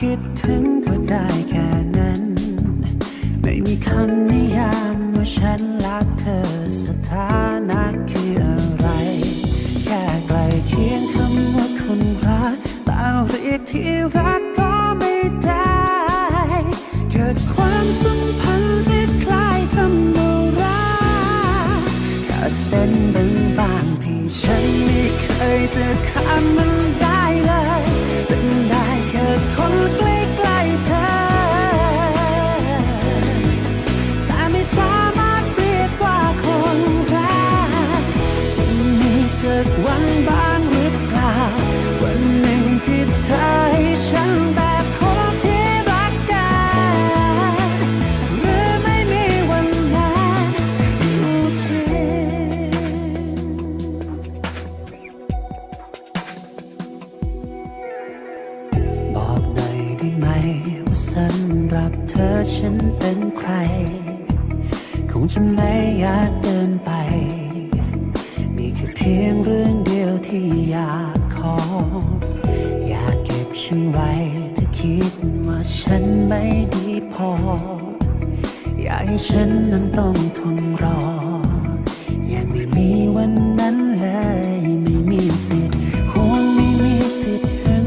คิดถึงก็ได้แค่นั้น ไม่มีคำนิยามว่าฉันและเธอสถานะคืออะไร แค่ใกลเคียงคำว่าคนรักแต่เรียกที่รักก็ไม่ได้ เกิดความสัมพันธ์ที่คล้ายคำว่ารักแค่เส้นบางๆที่ฉันไม่เคยจะข้ามมัน กวันบ้างหรือเปล่า วันหนึ่งที่เธอให้ฉันแบบคนที่รักกันหรือไม่มีวันนั้นอยู่จริงบอกหน่อยได้ไหม ว่าสำหรับเธอฉันเป็นใคร คงจะไม่อยากเดินไป พียงเรื่องเดียวที่อยากขอ อยากเก็บฉันไว้ถ้าคิดว่าฉันไม่ดีพอ อยากให้ฉันนั้นต้องทนรอ ยังไม่มีวันนั้นเลย ไม่มีสิทธิ์หวงไม่มีสิทธิ์ถึง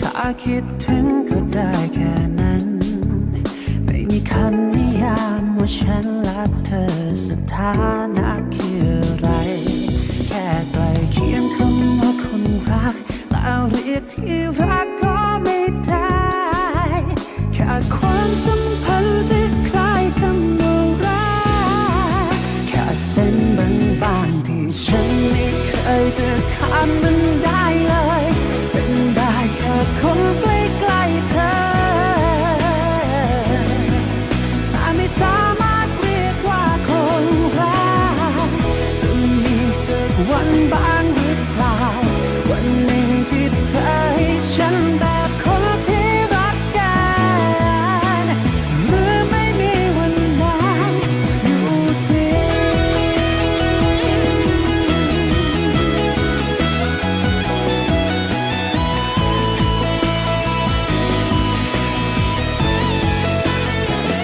ถ้าคิดถึงก็ได้แค่นั้น ไม่มีคำนิยามว่าฉันรักเธอสถานะคืออะไร ยกที่รักก็ไม่ได้แค่ความสัมพันธ์ที่คล้ายคำว่ารักแค่เส้นบางๆที่ฉันไม่เคยจะข้ามมันได้เลย เป็นได้แค่คนใกล้ๆเธอแต่ไม่สามารถเรียกว่าคนรักจะมีสักวันบ้าง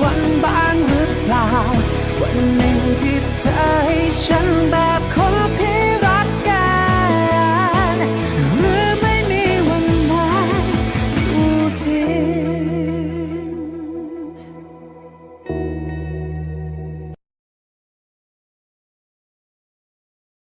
วันบ้างหรือเปล่า วันหนึ่งที่เธอให้ฉัน